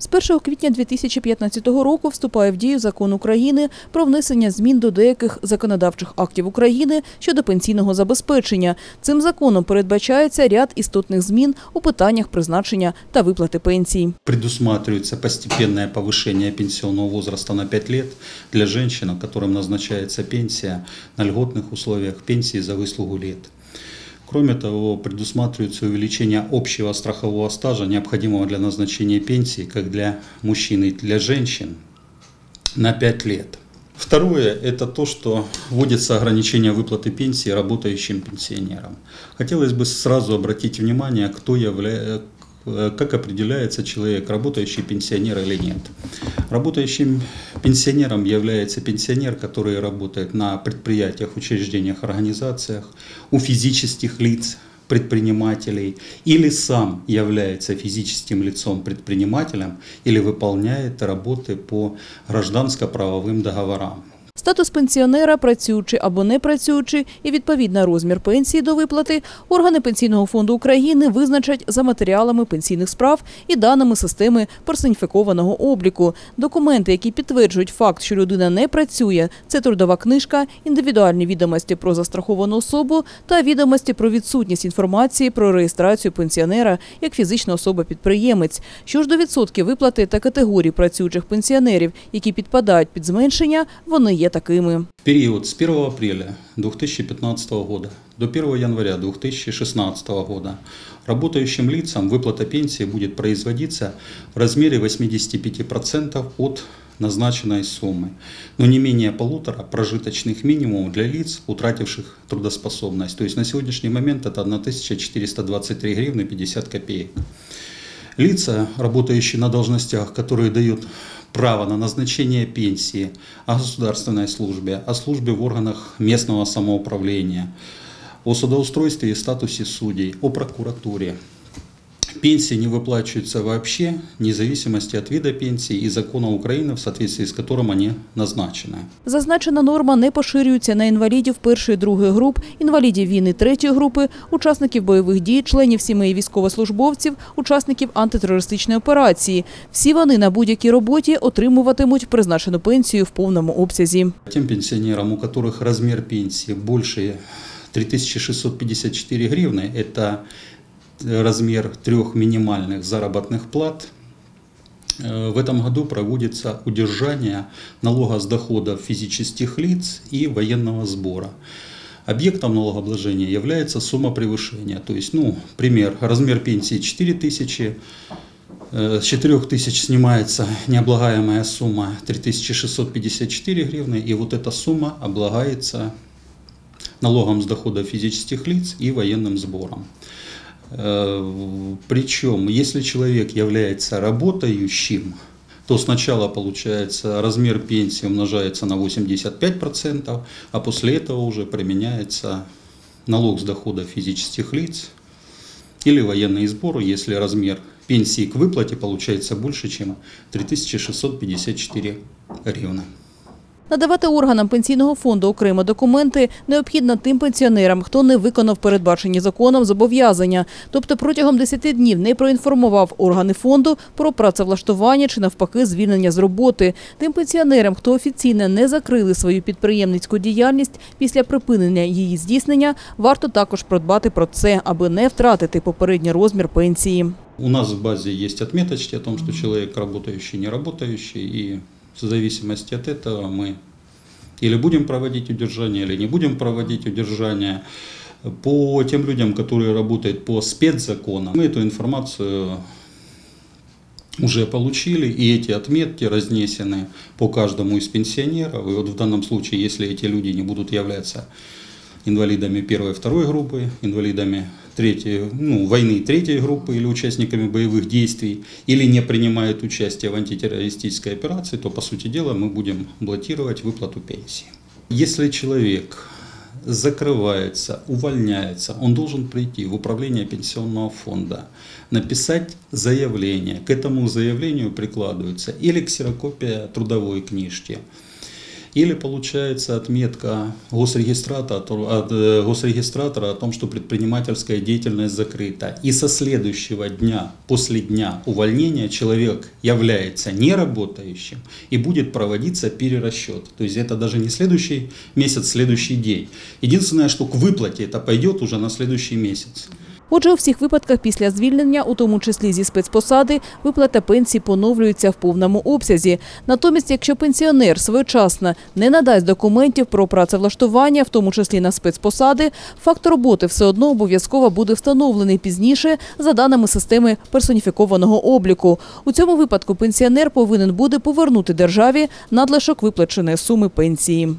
З 1 квітня 2015 року вступає в дію закон України про внесення змін до деяких законодавчих актів України щодо пенсійного забезпечення. Цим законом передбачається ряд істотних змін у питаннях призначення та виплати пенсій. Предусматривается постепенное повышение пенсионного возраста на 5 лет для женщин, которым назначается пенсия на льготных условиях пенсии за выслугу лет. Кроме того, предусматривается увеличение общего страхового стажа, необходимого для назначения пенсии как для мужчин и для женщин, на 5 лет. Второе – это то, что вводится ограничение выплаты пенсии работающим пенсионерам. Хотелось бы сразу обратить внимание, кто является, как определяется человек, работающий пенсионер или нет. Работающим пенсионером является пенсионер, который работает на предприятиях, учреждениях, организациях, у физических лиц, предпринимателей, или сам является физическим лицом предпринимателем, или выполняет работы по гражданско-правовым договорам. Статус пенсіонера, працюючи або не працюючи, і відповідно розмір пенсії до виплати органи Пенсійного фонду України визначать за матеріалами пенсійних справ і даними системи персоніфікованого обліку. Документи, які підтверджують факт, що людина не працює, це трудова книжка, індивідуальні відомості про застраховану особу та відомості про відсутність інформації про реєстрацію пенсіонера як фізична особа-підприємець. Що ж до відсотків виплати та категорій працюючих пенсіонерів, які підпадають під зменшення, вони є такими. Период с 1 апреля 2015 года до 1 января 2016 года работающим лицам выплата пенсии будет производиться в размере 85% от назначенной суммы, но не менее полутора прожиточных минимумов для лиц, утративших трудоспособность. То есть на сегодняшний момент это 1423 гривны 50 копеек. Лица, работающие на должностях, которые дают право на назначение пенсии о государственной службе, о службе в органах местного самоуправления, о судоустройстве и статусе судей, о прокуратуре. Пенсии не выплачиваются вообще, вне зависимости от вида пенсии и закона Украины, в соответствии с которым они назначены. Зазначена норма не поширюється на інвалідів першої другої груп, інвалідів війни третьої групи, учасників бойових дій, членів сімей військовослужбовців, учасників антитерористичної операції. Всі вони на будь-якій роботі отримуватимуть призначену пенсію в повному обсязі. Тем пенсионерам, у которых размер пенсии больше 3654 гривны, это Размер трех минимальных заработных плат, э, в этом году проводится удержание налога с доходов физических лиц и военного сбора. Объектом налогообложения является сумма превышения. То есть, ну, пример, размер пенсии 4 тысячи, э, с 4 тысяч снимается необлагаемая сумма 3654 гривны, и вот эта сумма облагается налогом с дохода физических лиц и военным сбором. Э, Причем, если человек является работающим, то сначала получается размер пенсии умножается на 85%, а после этого уже применяется налог с дохода физических лиц или военные сборы, если размер пенсии к выплате получается больше, чем 3654 гривны. Надавати органам пенсійного фонду окремо документи необхідно тим пенсіонерам, хто не виконав передбачені законом зобов'язання, тобто протягом 10 днів не проінформував органи фонду про працевлаштування чи навпаки звільнення з роботи. Тим пенсіонерам, хто офіційно не закрили свою підприємницьку діяльність після припинення її здійснення, варто також продбати про це, аби не втратити попередній розмір пенсії. У нас в базе есть отметочки о том, что человек работающий, не работающий, и в зависимости от этого мы или будем проводить удержание, или не будем проводить удержание. По тем людям, которые работают по спецзаконам, мы эту информацию уже получили, и эти отметки разнесены по каждому из пенсионеров. И вот в данном случае, если эти люди не будут являться инвалидами первой и второй группы, инвалидами третьей, ну, войны третьей группы или участниками боевых действий, или не принимают участие в антитеррористической операции, то, по сути дела, мы будем блокировать выплату пенсии. Если человек закрывается, увольняется, он должен прийти в управление пенсионного фонда, написать заявление. К этому заявлению прикладывается или ксерокопия трудовой книжки, или получается отметка госрегистратора, от э, госрегистратора о том, что предпринимательская деятельность закрыта. И со следующего дня, после дня увольнения, человек является неработающим и будет проводиться перерасчет. То есть это даже не следующий месяц, следующий день. Единственное, что к выплате это пойдет уже на следующий месяц. Отже, у всіх випадках після звільнення, у тому числі зі спецпосади, виплата пенсії поновлюється в повному обсязі. Натомість, якщо пенсіонер своєчасно не надасть документів про працевлаштування, в тому числі на спецпосади, факт роботи все одно обов'язково буде встановлений пізніше за даними системи персоніфікованого обліку. У цьому випадку пенсіонер повинен буде повернути державі надлишок виплаченої суми пенсії.